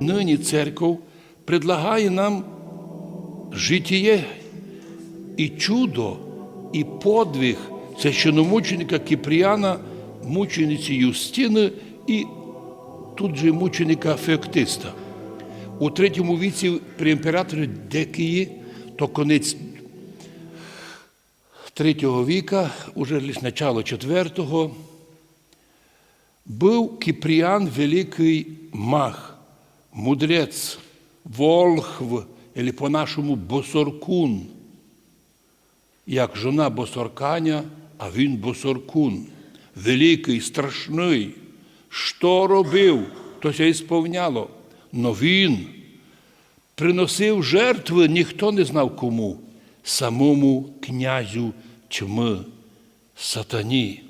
Нині церков предлагає нам житіє і чудо, і подвиг священомученика Кіпріана, мучениці Юстини і тут же мученика Феоктиста. У третьому віці при імператорі Декії, то конець третього віка, уже лише начало четвертого, був Кіпріан великий маг, мудрець, волхв, або по-нашому босоркун, як жона босорканя, а він босоркун, великий, страшний. Що робив, то ся ісповняло. Но він приносив жертви, ніхто не знав кому, самому князю тьми, сатані.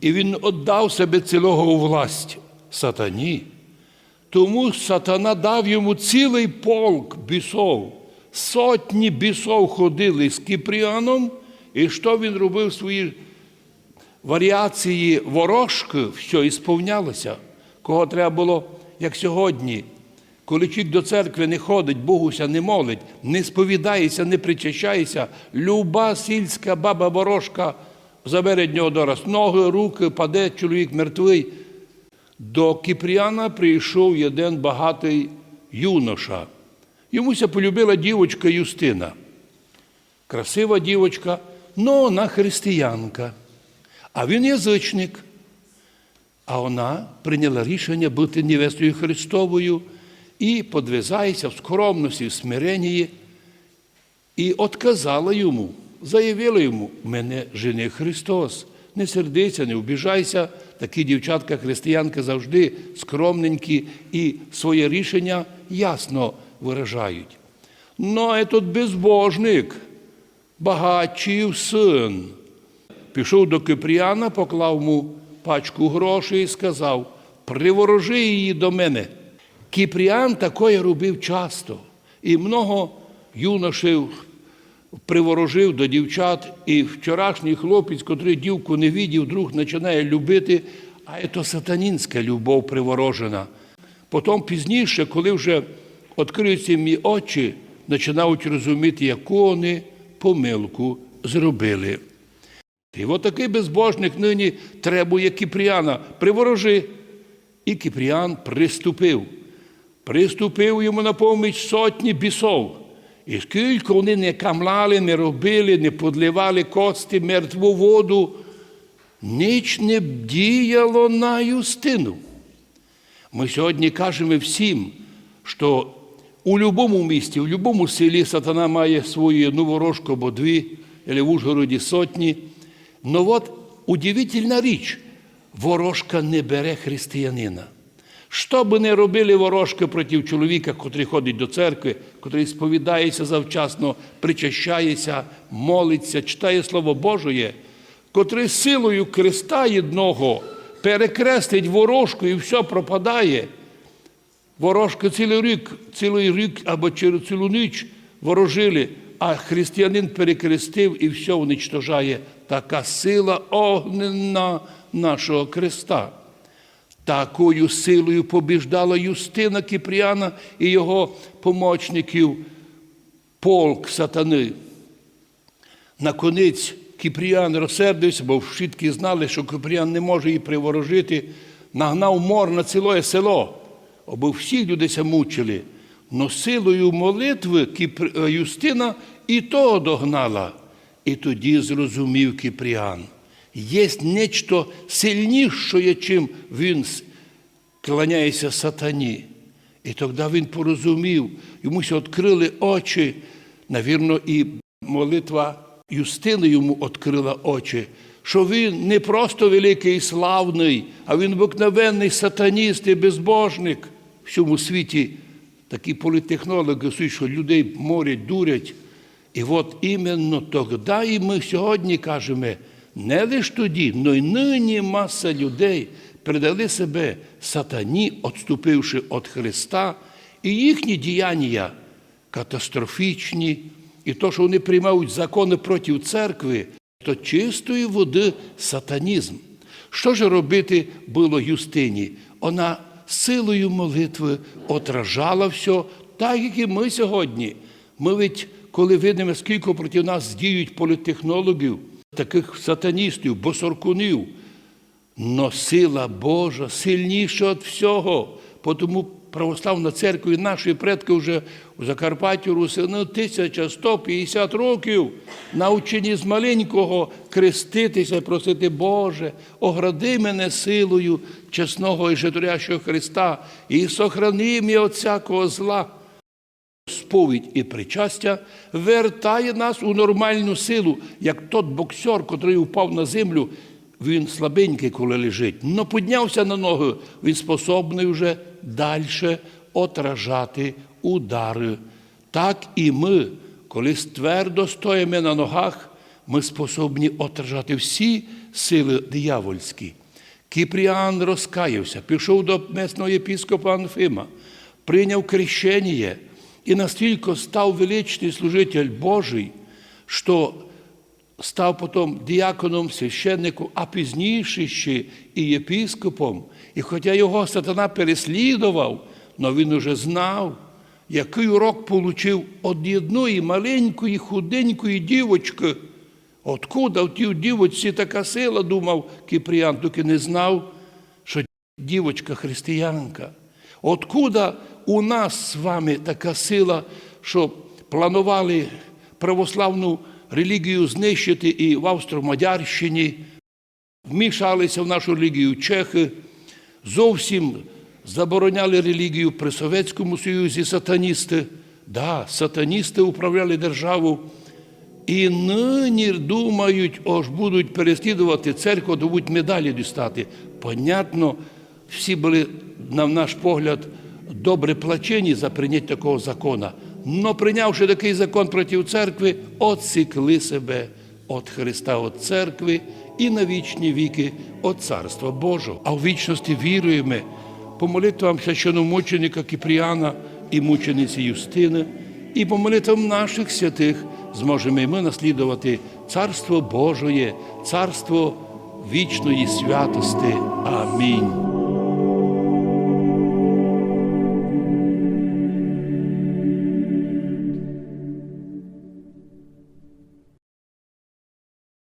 І він віддав себе цілого у власть сатані. Тому сатана дав йому цілий полк бісов. Сотні бісов ходили з Кіпріаном, і що він робив свої варіації ворожки, все ісповнялося. Кого треба було, як сьогодні, коли чоловік до церкви не ходить, Богуся не молить, не сповідається, не причащається, люба сільська баба ворожка забере нього дораз ноги, руки, паде чоловік мертвий. До Кіпріана прийшов один багатий юноша. Йомуся полюбила дівочка Юстина. Красива дівочка, но вона християнка. А він язичник. А вона прийняла рішення бути невестою Христовою і подвизається в скромності, в смиренні, і отказала йому, заявила йому, мене жени Христос. Не сердися, не обіжайся. Такі дівчатка християнки завжди скромненькі і своє рішення ясно виражають. Но этот безбожник, багатчів син, пішов до Кипріана, поклав йому пачку грошей і сказав: приворожи її до мене. Кіпріан такое робив часто, і много юношів приворожив до дівчат, і вчорашній хлопець, котрий дівку не видів, вдруг починає любити, а це сатанінська любов приворожена. Потім пізніше, коли вже відкриються мій очі, починають розуміти, яку вони помилку зробили. І от такий безбожник нині требує Кіпріана, приворожи. І Кіпріан приступив. Приступив йому на поміч сотні бісов. І скільки вони не камлали, не робили, не подливали кости, мертву воду, ніч не діяло на юстину. Ми сьогодні кажемо всім, що у будь-якому місті, у будь-якому селі сатана має свою одну ворожку або дві, або в Ужгороді сотні. Ну от удивительна річ, ворожка не бере християнина. Що би не робили ворожки проти чоловіка, котрий ходить до церкви, котрий сповідається завчасно, причащається, молиться, читає Слово Божоє, котрий силою креста єдного перекрестить ворожку і все пропадає. Ворожка цілий рік, цілий рік або через цілу ніч ворожили, а християнин перекрестив і все уничтожає. Така сила огненна нашого креста. Такою силою побіждала Юстина Кіпріана і його помічників полк сатани. Наконець Кіпріан розсердився, бо вшитки знали, що Кіпріан не може її приворожити, нагнав мор на ціле село, аби всі люди ся мучили. Но силою молитви Кіпр... Юстина і того догнала. І тоді зрозумів Кіпріан. Є нечто сильніше, чим він кланяється сатані. І тоді він порозумів, йому відкрили очі. Навірно, і молитва Юстини йому відкрила очі, що він не просто великий і славний, а він обикновенний сатаніст і безбожник. В цьому світі такі політехнологи, що людей морять, дурять. І от іменно тоді і ми сьогодні кажемо, не лише тоді, але й нині маса людей передали себе сатані, відступивши від Христа, і їхні діяння катастрофічні, і то, що вони приймають закони проти церкви, то чистої води сатанізм. Що ж робити було Юстині? Вона силою молитви отражала все, так як і ми сьогодні. Ми ведь, коли видимо, скільки проти нас діють політтехнологів, таких сатаністів, босоркунів, но сила Божа сильніша від всього. Тому православна церква і наші предки вже у Закарпатті Руси ну, 1150 років навчені з маленького креститися, просити Боже, огради мене силою чесного і житорящого Христа і сохрани мене від всякого зла. Сповідь і причастя вертає нас у нормальну силу, як тот боксер, котрий упав на землю, він слабенький, коли лежить, но піднявся на ноги, він способний вже далі отражати удари. Так і ми, коли твердо стоїмо на ногах, ми способні отражати всі сили диявольські. Кіпріан розкаявся, пішов до месного єпіскопа Анфима, прийняв крещення і настільки став величний служитель Божий, що став потім діаконом, священником, а пізніше ще і єпіскопом. І хоча його сатана переслідував, але він уже знав, який урок отримав від одної маленької, худенької дівочки. Откуда в тій дівочці така сила, думав Кіпріан, тільки не знав, що дівочка християнка. Откуда у нас з вами така сила, що планували православну релігію знищити і в Австро-Мадярщині, вмішалися в нашу релігію чехи, зовсім забороняли релігію при Совєтському Союзі сатаністи. Да, сатаністи управляли державу. І нині думають, ож будуть переслідувати церкву, будуть медалі дістати. Понятно, всі були, на наш погляд, добре плачені за прийняття такого закону. Но прийнявши такий закон проти церкви, отсікли себе від Христа, від церкви і на вічні віки від Царства Божого. А в вічності віруємо по молитвам священомученика Кіпріана і мучениці Юстини, і по молитвам наших святих зможемо і ми наслідувати Царство Божоє, Царство вічної святости. Амінь.